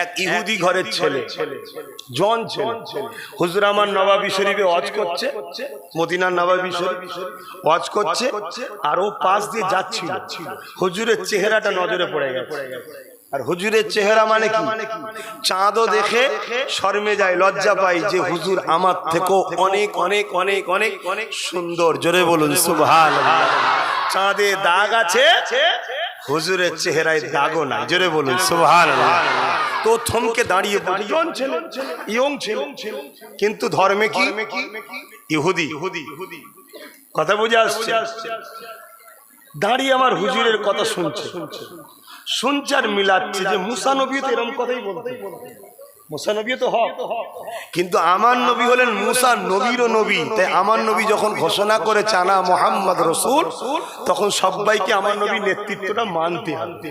এক ইহুদি ঘরের ছেলে জন ছেলে। হুজুর আমার নবাবি শরীফে ওয়াজ করছে মদিনার নবাবি শরীফ ওয়াজ করছে আর ও পাশ দিয়ে যাচ্ছিল। হুজুরের চেহারাটা নজরে পড়ে গেছে। আর হুজুরের চেহারা মানে কি? চাঁদও দেখে শর্মে যায় লজ্জা পাই যে হুজুর আমার থেকেও অনেক অনেক অনেক অনেক অনেক সুন্দর। জোরে বলুন সুবহান চাঁদে দাগ আছে? হুজুরের চেহারায় দাগও নাই। জোরে বলুন সুবহান তো থমকে দাঁড়িয়ে দাঁড়িয়ে ইয়ং ছিল কিন্তু ধর্মে কি? ইহুদি। ইহুদি। কথা বুঝে আসছে? দাঁড়িয়ে আমার হুজুরের কথা শুনছে। শুনছে। শুনছে আর মিলাচ্ছে যে মুসানবী তো এরকম কথাই বলতে। কিন্তু আমার নবী হলেন মুসা নবীরও নবী। তাই আমার নবী যখন ঘোষণা করে চানা মোহাম্মদ রসুল, তখন সবাইকে আমার নবী নেতৃত্বটা মানতে হবে।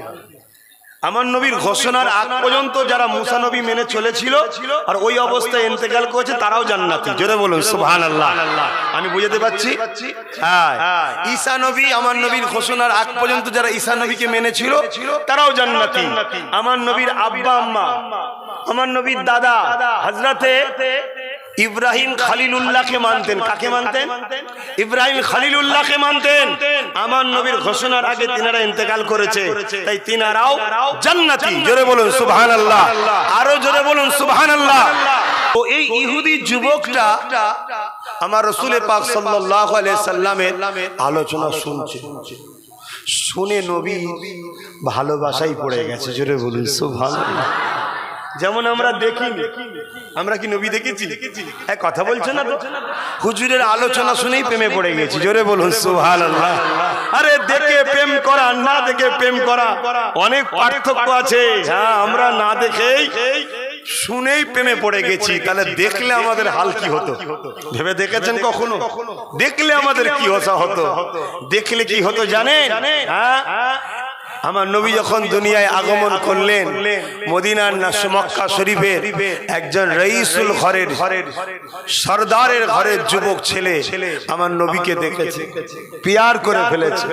আমার নবীর ঘোষণার আগ পর্যন্ত যারা মুসা নবী মেনে চলেছিল আর ওই অবস্থায় ইন্তেকাল করেছে তারাও জান্নাতি। জোরে বলুন সুবহান আল্লাহ আমি বুঝাতে পারছি? হ্যাঁ। ঈসা নবী আমার নবীর ঘোষণার আগ পর্যন্ত যারা ঈসা নবীকে মেনেছিল তারাও জান্নাতি। আমার নবীর আব্বা আম্মা আমার নবীর দাদা হাজরাতে ইব্রাহিম খালিলুল্লাহকে মানতেন। কাকে মানতেন? ইব্রাহিম খালিলুল্লাহকে মানতেন। আমার নবীর ঘোষণার আগে তিনারা ইন্তেকাল করেছে। তাই তিনারাও জান্নাতি। জোরে বলুন, সুবহানাল্লাহ। আরও জোরে বলুন, সুবহানাল্লাহ। তো এই ইহুদি যুবকটা আমার রসুলের পাক সাল্লাল্লাহু আলাইহি সাল্লামের আলোচনা শুনছে। শুনে নবী ভালোবাসাই পড়ে গেছে। জোরে বলুন, সুবহানাল্লাহ। যেমন আমরা দেখি আমরা কি নবী দেখেছি? হ্যাঁ কথা বলছো না তো? হুজুরের আলোচনা শুনেই প্রেমে পড়ে গেছি, জোরে বলুন সুহান আরে, দেখে প্রেম করা, না দেখে প্রেম করা, অনেক পার্থক্য আছে। হ্যাঁ আমরা না দেখেই শুনেই প্রেমে পড়ে গেছি, তাহলে দেখলে আমাদের হাল কি হতো? ভেবে দেখেছেন কখনো? দেখলে আমাদের কি হতো? দেখলে কি হতো জানেন? হ্যাঁ? আমার নবী যখন দুনিয়ায় আগমন করলেন মদিনার না মক্কা শরীফের একজন রইসুল ঘরের ঘরের সর্দারের ঘরের যুবক ছেলে আমার নবীকে দেখেছে পিয়ার করে ফেলেছে।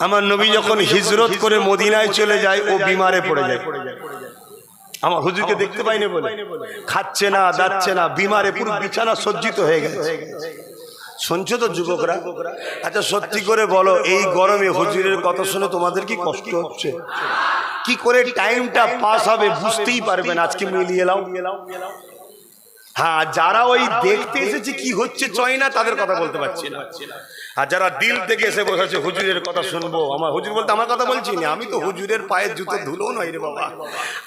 আমার নবী যখন হিজরত করে মদিনায় চলে যায় ও বিমারে পড়ে যায়। আমার হুজুরকে দেখতে পাইনি বলে। খাচ্ছে না যাচ্ছে না বিমারে পুরো বিছানা সজ্জিত হয়ে গেছে। শুনছো তো যুবকরা আচ্ছা সত্যি করে বলো এই গরমে হুজুরের কথা শুনে তোমাদের কি কষ্ট হচ্ছে? কি করে টাইমটা পাস হবে বুঝতেই পারবেন আজকে মিলিয়ে এলাও হ্যাঁ যারা ওই দেখতে এসেছে কি হচ্ছে চয় না তাদের কথা বলতে পারছি না। আর যারা দিল থেকে এসে বসেছে হুজুরের কথা শুনব। আমার হুজুর বলতে আমার কথা বলছি না আমি তো হুজুরের পায়ের জুতো ধুলো নয় রে বাবা।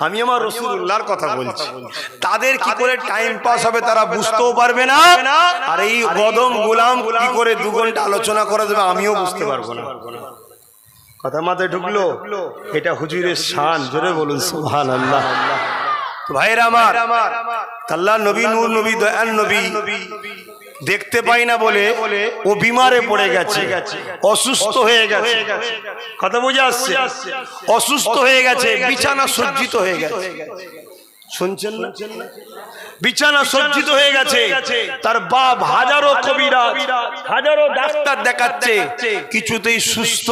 আমি আমার রসুল্লাহর কথা বলছি। তাদের কি করে টাইম পাস হবে তারা বুঝতেও পারবে না? আর এই গদম গোলাম কি করে দু ঘণ্টা আলোচনা করা যাবে আমিও বুঝতে পারব না। কথা মাথায় ঢুকলো? এটা হুজুরের শান জোরে বলুন সুহান আল্লাহ ভাইরা আমার আল্লাহ নবী নূর নবী দয়াল নবী দেখতে পাই না বলে ও বিমারে পড়ে গেছে অসুস্থ হয়ে গেছে। কথা বুঝে আসছে? অসুস্থ হয়ে গেছে বিছানা সজ্জিত হয়ে গেছে। শুনছেন বিছানা সজ্জিত হয়ে গেছে। তার বাপ হাজারো কবিরা হাজারো ডাক্তার দেখাচ্ছে কিছুতেই সুস্থ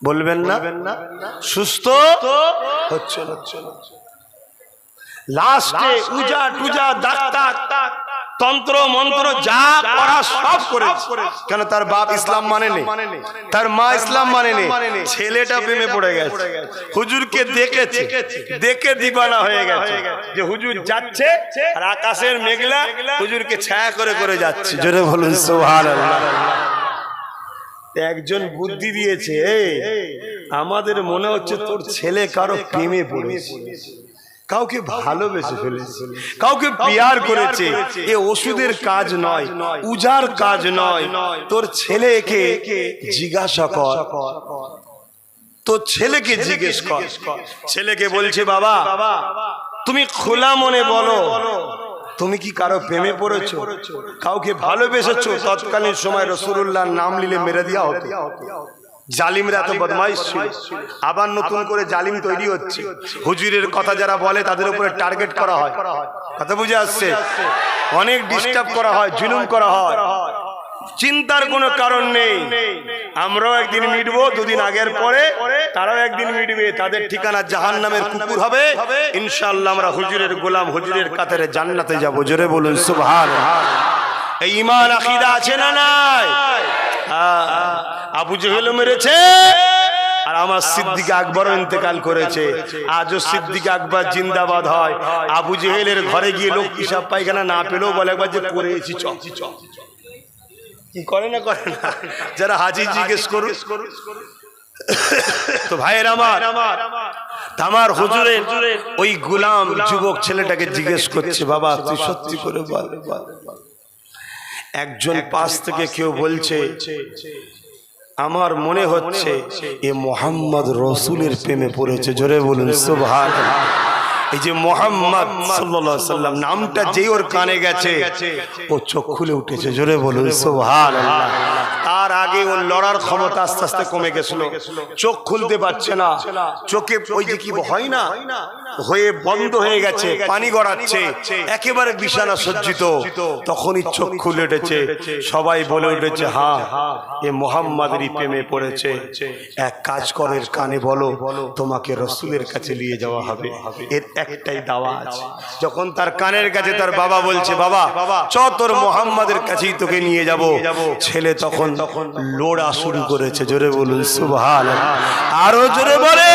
বলবেন না? সুস্থ হচ্ছে লাস্টে উজা টুজা ডাক্তার তন্ত্র মন্ত্র যা করা সব করে কেন তার বাপ ইসলাম মানে নেই তার মা ইসলাম মানে নেই ছেলেটা প্রেমে পড়ে গেছে। হুজুরকে দেখেছে। দেখে দিবানা হয়ে গেছে। যে হুজুর যাচ্ছে আর আকাশের মেঘলা হুজুরকে ছায়া করে করে যাচ্ছে। জোরে বলুন। সুবহানাল্লাহ। একজন বুদ্ধি দিয়েছে আমাদের মনে হচ্ছে তোর ছেলে কারও প্রেমে পড়েছে। কাউকে ভালোবেসে ফেলেছে, কাউকে পিয়ার করেছে। এ ওষুধের কাজ নয় উজার কাজ নয়। তোর ছেলেকে জিজ্ঞাসা কর। তোর ছেলেকে জিজ্ঞেস কর। ছেলেকে বলছে, বাবা, তুমি খোলা মনে বলো তুমি কি কারও প্রেমে পড়েছ? কাউকে ভালোবেসেছ? তৎকালীন সময় রসুল্লাহ নাম নিলে মেরে দেওয়া হতো। জালিমরা এত বদমাইশ ছিল। আবার নতুন করে জালিম তৈরি হচ্ছে। হুজুরের কথা যারা বলে তাদের উপরে টার্গেট করা হয়। কথা বুঝে আসছে? অনেক ডিস্টার্ব করা হয় জুলুম করা হয়। চিন্তার কোনো কারণ নেই। আমরাও একদিন মিটবো, দুদিন আগের পরে তারাও একদিন মিটবে। তাদের ঠিকানা জাহান নামের কুকুর হবে। ইনশাল্লাহ আমরা হুজুরের গোলাম, হুজুরের কাতারে জান্নাতে যাব। জোরে বলুন সুবহান এই ইমান আকিদা আছে না নাই? আবু জেহেল মেরেছে, আর আমার সিদ্দিক আকবর ইন্তেকাল করেছে। আজও সিদ্দিক আকবর জিন্দাবাদ হয়। আবু জেহেলের ঘরে গিয়ে লোক হিসাব পায়খানা না পেলেও বলে একবার যে করেছি চ করে না করে না। যারা হাজি জিজ্ঞেস করুন তো ভাইয়ের আমার আমার হুজুরের ওই গুলাম যুবক ছেলেটাকে জিজ্ঞেস করছে বাবা তুই সত্যি করে বল। একজন পাশ থেকে কেউ বলছে আমার মনে হচ্ছে এ মোহাম্মদ রসুলের প্রেমে পড়েছে। জোরে বলুন সুবহান এই যে মোহাম্মদ সাল্লাম নামটা যেই ওর কানে গেছে ও চোখ খুলে উঠেছে জোরে বলুন সুবহান তার আগে ওর লড়ার ক্ষমতা আস্তে আস্তে কমে গেছিল চোখ খুলতে পারছে না চোখে ওই যে কি হয় না? হয়ে বন্ধ হয়ে গেছে পানি গড়াচ্ছে একেবারে বিছানা সজ্জিত তখনই চোখ খুলে উঠেছে সবাই বলে উঠেছে হা এ মোহাম্মদের প্রেমে পড়েছে এক কাজ করের কানে বলো তোমাকে রসুলের কাছে নিয়ে যাওয়া হবে। এর একটাই দাওয়া আছে যখন তার কানের কাছে তার বাবা বলছে বাবা চ তোর মোহাম্মদের কাছেই তোকে নিয়ে যাব। ছেলে তখন তখন লোড়া শুরু করেছে জোরে বলুন সুবহান আরও জোরে বলে।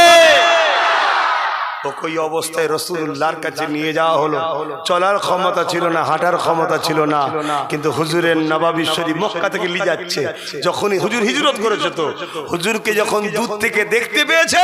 ওই অবস্থায় রসুল্লাহর কাছে নিয়ে যাওয়া হলো। চলার ক্ষমতা ছিল না, হাঁটার ক্ষমতা ছিল না। কিন্তু হুজুরের নবাবিশ্বরী মক্কা থেকে নিয়ে যাচ্ছে। যখনই হুজুর হিজরত করেছে তো, হুজুরকে যখন দূর থেকে দেখতে পেয়েছে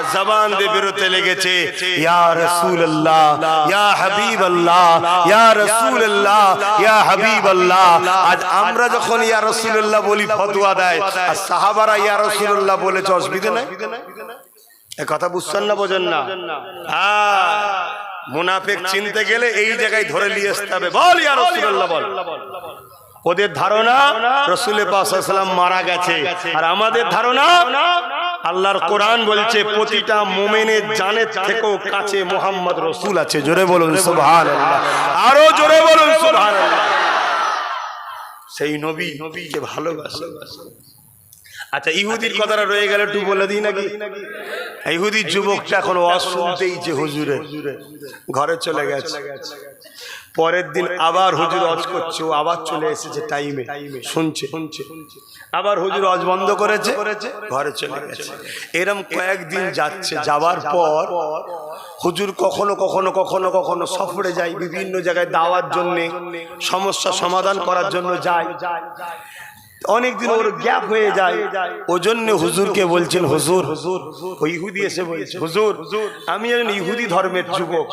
আর জবান দিয়ে বেরোতে লেগেছে। ইয়া ইয়া ইয়া ইয়া আজ আমরা যখন ইয়া বলি ফতোয়া দেয় আর সাহাবারা ইয়া রাসূলুল্লাহ বলেছে অসুবিধা নাই? এ কথা বুঝছেন না বোঝেন না? মুনাফিক চিনতে গেলে এই জায়গায় ধরে নিয়ে আসতে হবে। বল ইয়া রাসূলুল্লাহ বল। ওদের ধারণা রসুলের পাশাম মারা গেছে। আর আমাদের ধারণা আল্লাহর কোরআন বলছে প্রতিটা মোমেনের জানের থেকেও কাছে মোহাম্মদ রসুল আছে। জোরে বলুন সুবহান আরও জোরে বলুন সুবহান সেই নবী নবীকে ভালোবাসে। আচ্ছা ইহুদির কথাটা রয়ে গেল একটু বলে দিই নাকি? ইহুদির যুবকটা এখন ওয়াজ শুনতেই যে হুজুরে। ঘরে চলে গেছে। পরের দিন আবার হুজুর অজ করছে ও আবার চলে এসেছে টাইমে। শুনছে। শুনছে। আবার হুজুর অজ বন্ধ করেছে ঘরে চলে গেছে। এরম কয়েকদিন যাচ্ছে যাওয়ার পর হুজুর কখনো কখনো কখনো কখনো সফরে যায় বিভিন্ন জায়গায় দাওয়ার জন্য সমস্যা সমাধান করার জন্য যায়। অনেকদিন ওর গ্যাপ হয়ে যায়। ও জন্য হুজুরকে বলছেন, হুজুর হুজুর ইহুদি এসে বলছে, হুজুর, আমি একজন ইহুদি ধর্মের যুবক।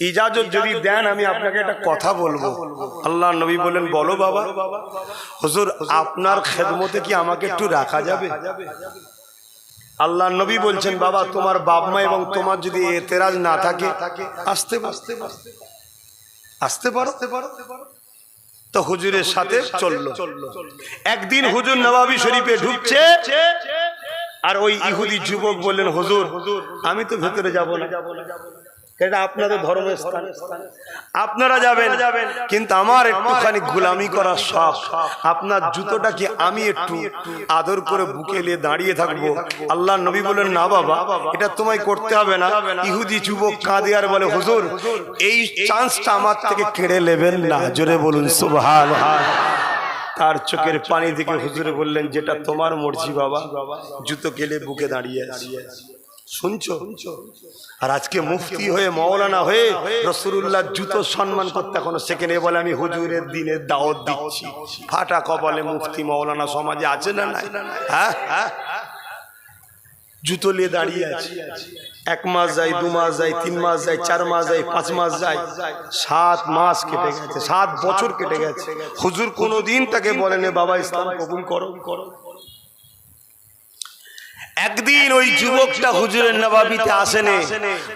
ইজাজত যদি দেন, আমি আপনাকে একটা কথা বলব। আল্লাহ নবী বলেন বলো বাবা, হুজুর, আপনার খেদমতে কি আমাকে একটু রাখা যাবে? আল্লাহ নবী বলছেন, বাবা, তোমার বাপ মা এবং তোমার যদি এতেরাজ না থাকে, আসতে আসতে আসতে পারো। আসতে পারো। তো হুজুরের সাথে চলল। একদিন হুজুর নবাবি শরীফে ঢুকছে আর ওই ইহুদি যুবক বললেন হুজুর আমি তো ভেতরে যাব না। এটা আপনাদের ধর্মের স্থান। আপনারা যাবেন কিন্তু আমার একটুখানি গোলামি করার শখ আপনার জুতোটা কি আমি একটু আদর করে বুকে নিয়ে দাঁড়িয়ে থাকব। আল্লাহ নবী বলেন না বাবা এটা তোমায় করতে হবে না। ইহুদি যুবক কাঁদে আর বলে হুজুর এই চান্সটা আমার থেকে কেড়ে নেবেন না। জোরে বলুন সুবহান তার চোখের পানি দিকে হুজুরে বললেন যেটা তোমার মর্জি বাবা জুতো কেলে বুকে দাঁড়িয়ে আছে। শুনছো? আর আজকে মুফতি হয়ে মৌলানা হয়ে রসুল্লাহ জুতো সম্মান করতে এখনও সেখানে বলে আমি হুজুরের দিনের দাওয়াত দিচ্ছি। ফাটা কপালে মুফতি মৌলানা সমাজে আছে না হ্যাঁ হ্যাঁ? জুতো নিয়ে দাঁড়িয়ে আছে। এক মাস যায় দু মাস যায় তিন মাস যায় চার মাস যায় পাঁচ মাস যায় সাত মাস কেটে গেছে সাত বছর কেটে গেছে। হুজুর কোনোদিন তাকে বলেনি বাবা ইসলাম কবুল করো। করো। একদিন ওই যুবকটা হুজুরের নবাবিতে আসেনে।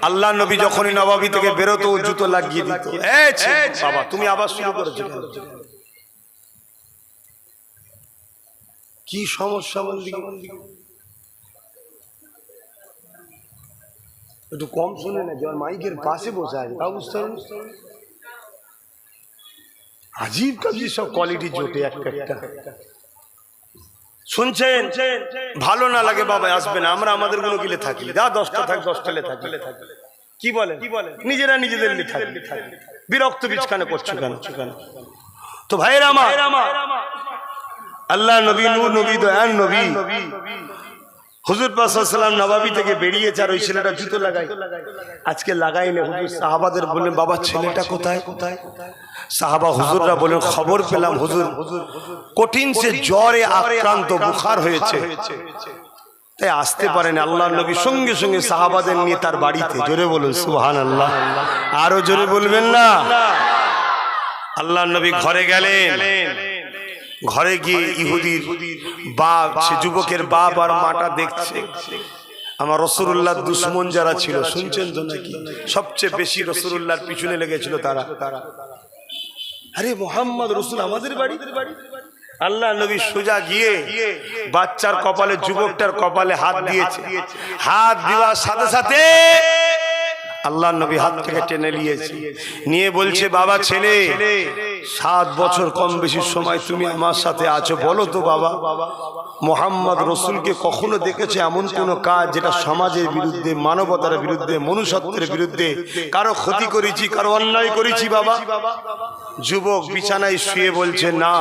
আল্লাহ নবী যখনই নবাবি থেকে বেরোতো জুতো লাগিয়ে দিত। বাবা, তুমি আবার শুরু করেছ কি সমস্যা বললি? একটু কম শুনে না যার মাইকের পাশে বসে আছে তা বুঝতে আজীব কাজী সব কোয়ালিটি জোটে একটা একটা। শুনছেন? ভালো না লাগে বাবা, আসবে না। আমরা আমাদেরগুলো গিলে থাকি। যা দশটা থাক দশটালে থাকি। কি বলে নিজেরা নিজেদের বিরক্ত বিচখানে করছ কেন? তো ভাইয়ের আমার, আল্লাহ নবী নবী দয়ান নবী হুজুর পাশাল্লাম নবাবি থেকে বেরিয়েছে আর ওই ছেলেটা জুতো লাগাই আজকে লাগাই না হুজুর। সাহাবাদের বললেন, বাবা, ছেলেটা কোথায়? কোথায় সাহাবা হুজুররা বলেন খবর পেলাম, হুজুর। কঠিন সে জ্বরে আক্রান্ত, বুখার হয়েছে। তাই আসতে পারেন আল্লাহ নবী সঙ্গে সঙ্গে সাহাবাদের নিয়ে তার বাড়িতে। জোরে বলুন সুহান আল্লাহ আরও জোরে বলবেন না? আল্লাহ নবী ঘরে গেলেন। ঘরে গিয়ে ইহুদির বাপ সে যুবকের বাপ আর মাটা দেখছে। আমার রসুল্লাহ দুশ্মন যারা ছিল শুনছেন তো নাকি? সবচেয়ে বেশি রসুল্লাহর পিছনে লেগেছিল তারা। আরে মোহাম্মদ রসুল আমাদের বাড়ি? আল্লাহ নবী সোজা গিয়ে বাচ্চার কপালে যুবকটার কপালে হাত দিয়েছে। হাত দেওয়ার সাথে সাথে আল্লাহ নবী হাত থেকে টেনে নিয়েছে। নিয়ে বলছে বাবা ছেলে সাত বছর কম বেশি সময় তুমি আমার সাথে আছো বলো তো বাবা। মোহাম্মদ রসুলকে কখনো দেখেছে এমন কোন কাজ যেটা সমাজের বিরুদ্ধে মানবতার বিরুদ্ধে মনুষ্যত্বের বিরুদ্ধে কারও ক্ষতি করেছি কারও অন্যায় করেছি বাবা। যুবক বিছানায় শুয়ে বলছে না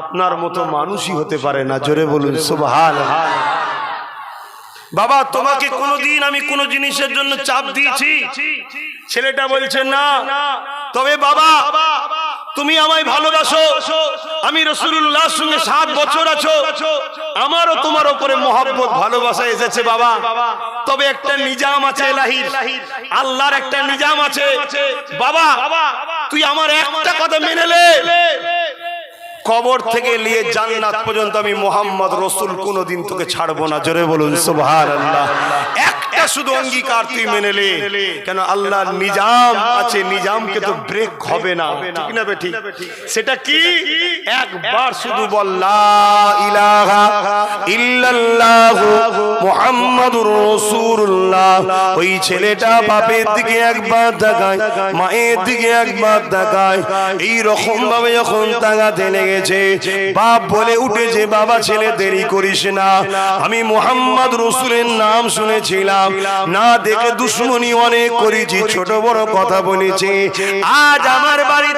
আপনার মতো মানুষই হতে পারে না। জোরে বলুন সুবহান বাবা তোমাকে কোনোদিন আমি কোনো জিনিসের জন্য চাপ দিয়েছি। ছেলেটা বলছে না তবে বাবা তুমি আমায় ভালোবাসো। আমি রসুল্লাহর সঙ্গে সাত বছর আছো। আমারও তোমার উপরে মহব্বত, ভালোবাসা এসেছে বাবা। তবে একটা নিজাম আছে আল্লাহর একটা নিজাম আছে। বাবা, তুই আমার একটা কথা মেনে নে। কবর থেকে নিয়ে জান্নাত পর্যন্ত আমি মোহাম্মদ রসুল কোনোদিন তোকে ছাড়বো না। জোরে বলুন সুবহানাল্লাহ। একটা শুধু অঙ্গীকার তুই মেনে নে। কেন আল্লাহর নিজাম আছে নিজামকে তো ব্রেক হবে না। ঠিক না বে ঠিক? সেটা কি? একবার শুধু বল লা ইলাহা ইল্লাল্লাহু মুহাম্মাদুর রাসূলুল্লাহ। ওই ছেলেটা বাপের দিকে একবার তাকায় মায়ের দিকে একবার তাকায়। এই রকম ভাবে যখন তাকাতে লেগেছে বাপ বলে উঠেছে বাবা ছেলে, দেরি করিস না। আমি মোহাম্মদ রসুলের নাম শুনেছিলাম। না দেখে দুশ্মনী অনেক করেছি, ছোট বড় কথা বলেছি। আজ আমার বাড়িতে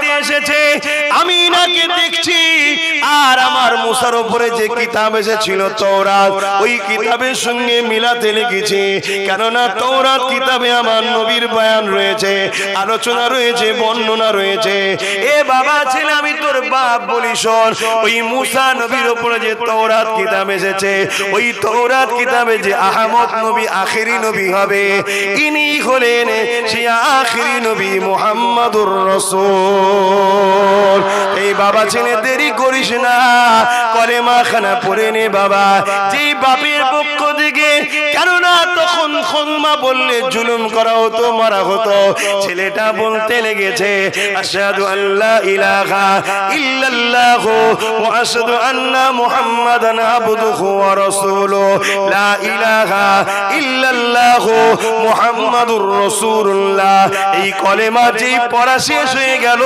মুসার উপরে যে কিতাব এসেছিল তৌরাত ওই কিতাবের সঙ্গে মিলাতে লেগেছে কেননা তৌরাত কিতাবে আমার নবীর বয়ান রয়েছে আলোচনা রয়েছে বর্ণনা রয়েছে। এ বাবা ছেলে আমি তোর বাপ বলি শোন ওই মুসা নবীর উপরে যে তৌরাত কিতাব এসেছে ওই তৌরাত কিতাবে যে আহমদ নবী আখেরি নবী হবে ইনি হলেন সে আখেরি নবী মোহাম্মদুর রসুল। এই বাবা ছেলে দেরি করিস না কলেমা খানা পড়ে নে বাবা। যেই বাপের পক্ষ থেকে কেননা তখন খলমা বললে, জুলুম করা হতো মারা হতো। ছেলেটা বলতে লেগেছে, আশহাদু আল্লাহ ইলাহা ইল্লাল্লাহ ওয়া আশহাদু আন্না মুহাম্মাদান আবদুহু ওয়া রাসূলুহু। লা ইলাহা ইল্লাল্লাহ মুহাম্মাদুর রাসূলুল্লাহ। এই কলেমা যেই পড়া শেষ হয়ে গেল,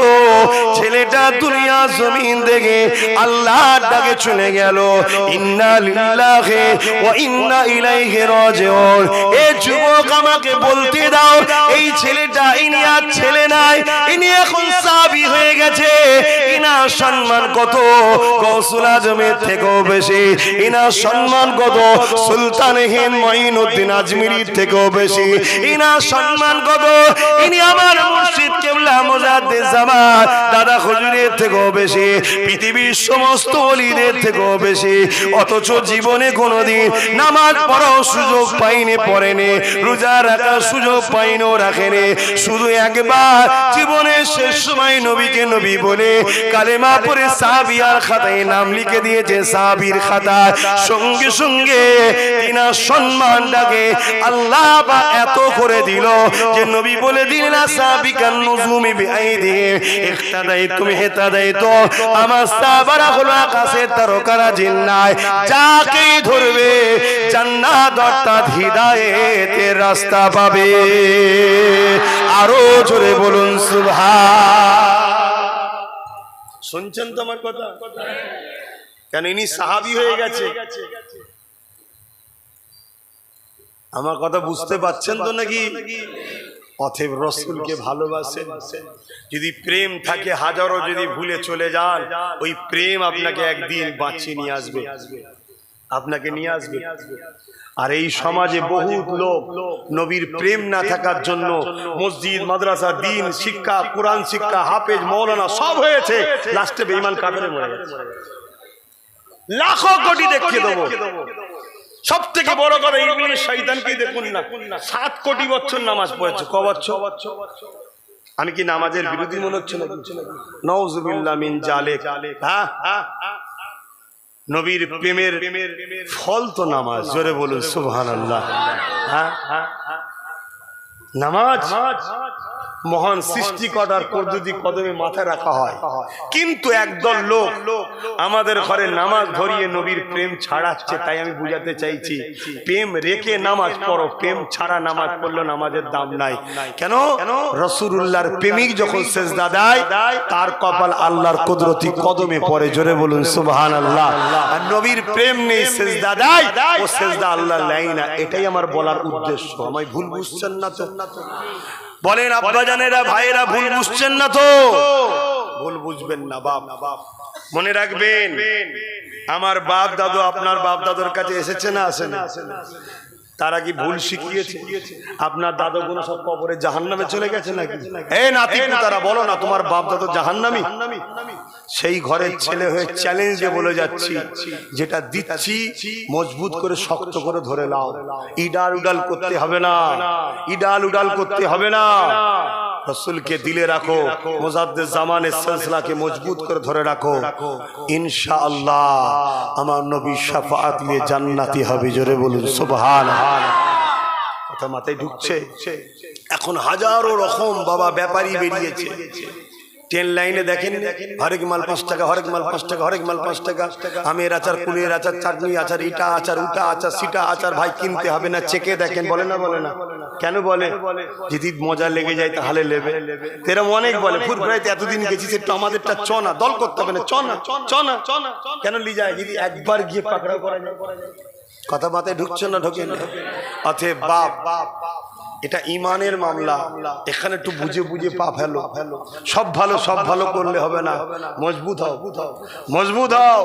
ছেলেটা দুনিয়া জমিন থেকে আল্লাহর ডাকে চলে গেল। ইন্না লিল্লাহি ওয়া ইন্না ইলাইহি রাজিউন। যুবক, আমাকে বলতে দাও, এই ছেলেটা ইনি আর ছেলে নাই, ইনি এখন হয়ে গেছে। ইনার সম্মান কত? আজমের থেকেও বেশি। ইনার সম্মান কত? সুলতান হিন আজমিরির থেকেও বেশি। ইনার সম্মান কত? ইনি আমার মুর্শিদ কেবলা মুজাদ্দিদ জামান দাদা হুজুরের থেকেও বেশি। পৃথিবীর সমস্ত অলিদের থেকেও বেশি, অথচ জীবনে কোনোদিন নামাজ পড়াও সুযোগ পাইনি, পড়েনি, রোজা রাখার সুযোগ পাইনো রাখেনি। শুধু একবার জীবনের শেষ সময় নবীকে নবী বলে কালেমা পরে সাবিয়ার খাতায় নাম লিখে দিয়েছে সাবির খাতা। সঙ্গে সঙ্গে তিনার সম্মানটাকে আল্লাহ বা এত করে দিল যে নবী বলে দিলেন সাবিকান নজুমি বিআইদি ইহতাদাই তুমি হেতাদাই তো, আমার সাহাবারা হলো আকাশে তারকারা জিন্নায় যাকেই ধরবে জান্নাত অর্থাৎ হিদায়েতের রাস্তা পাবে। আরও জোরে বলুন, সুবহান। শুনছেন তো আমার কথা? কেন ইনি সাহাবি হয়ে গেছে? আমার কথা বুঝতে পাচ্ছেন তো নাকি? অথেব রসুলকে ভালোবাসেন। যদি প্রেম থাকে হাজারো যদি ভুলে চলে যান ওই প্রেম আপনাকে একদিন বাঁচিয়ে নিয়ে আসবে। আপনাকে নিয়ে আসবে। আর এই সমাজে বহুত লোক নবীর প্রেম না থাকার জন্য মসজিদ মাদ্রাসা দিন শিক্ষা কোরআন শিক্ষা হাফেজ মৌলানা সব হয়েছে। লাস্টে বেঈমান কাফেরে মরে গেছে। লাখো কোটি দেখিয়ে দেবো। সব থেকে বড় কথা ইংলিশ শয়তানকে দেখুন না। সাত কোটি বছর নামাজ পড়েছে। ক বছর? আমি কি নামাজের বিরোধী মনে হচ্ছে না নওজুবিল্লাহ মিন জালেক। হ্যাঁ? হ্যাঁ নবীর প্রেমের ফল তো নামাজ জোরে বলুন সুবহান আল্লাহ হ্যাঁ? নামাজ মহান সৃষ্টিকর্তার পদ্ধতি কদমে মাথায় রাখা হয় কিন্তু একদল লোক আমাদের ঘরে নামাজ ধরিয়ে নবীর প্রেম ছাড়াচ্ছে তাই আমি বুঝাতে চাইছি প্রেম রেখে নামাজ পড়ো প্রেম ছাড়া নামাজ পড়ল নামাজের দাম নাই। কেন? রসুল্লাহর প্রেমিক যখন সেজদা দেয় তার কপাল আল্লাহর কুদরতি কদমে পড়ে। জোরে বলুন সুবহান আল্লাহ আর নবীর প্রেম নেই সেজদা দেয় ও সেজদা আল্লাহ লাই না এটাই আমার বলার উদ্দেশ্য। আমায় ভুল বুঝছেন না তো? বলেন আব্বাজানেরা ভাইয়েরা ভুল বুঝছেন না তো? ভুল বুঝবেন না বাপ। মনে রাখবেন আমার বাপ দাদু আপনার বাপ দাদুর কাছে এসেছে না আসে না তারা কি ভুল শিখিয়েছে? আপনার দাদা গুলো সব কবরে জাহান নামে চলে গেছে নাকি? এই নাতি তারা বলো না তোমার বাপ দাদা জাহান নামি সেই ঘরের ছেলে হয়ে চ্যালেঞ্জ দিয়ে বলে যাচ্ছি যেটা দিচ্ছি মজবুত করে শক্ত করে ধরে নাও। ইডাল উডাল করতে হবে না। ইডাল উডাল করতে হবে না। রসুলকে দিলে রাখো মোজাদ্দের জামানের সিলসিলাকে মজবুত করে ধরে রাখো। ইনশাআল্লাহ, আমার নবী শাফাআত নিয়ে জান্নাতি হবে, জোরে বলুন সুবহান কথা মাথায় ঢুকছে? এখন হাজারো রকম বাবা ব্যাপারী বেরিয়েছে। ট্রেন লাইনে দেখেন হরেক মাল পাঁচ টাকা, হরেক মাল পাঁচ টাকা, হরেক মাল পাঁচ টাকা। আমের আচার, কুলের আচার, চাটনি আচার, ইটা আচার, উটা আচার, সিটা আচার, ভাই কিনতে হবে না, চেকে দেখেন, বলে না বলে না। কেন বলে? যদি মজা লেগে যায় তাহলে লেবে। এরম অনেক বলে ফুরফুরাইতে এতদিন গেছি একটু আমাদেরটা চ না দল করতে হবে না চ না চ না চ না। কেন লি যায়? যদি একবার গিয়ে পাকড়াও করা যায়। কথা মাথায় ঢুকছে না ঢোকে না। অথে বাপ বাপ এটা ইমানের মামলা। এখানে একটু বুঝে বুঝে পা ফেলো। সব ভালো সব ভালো করলে হবে না। মজবুত হও। মজবুত হও।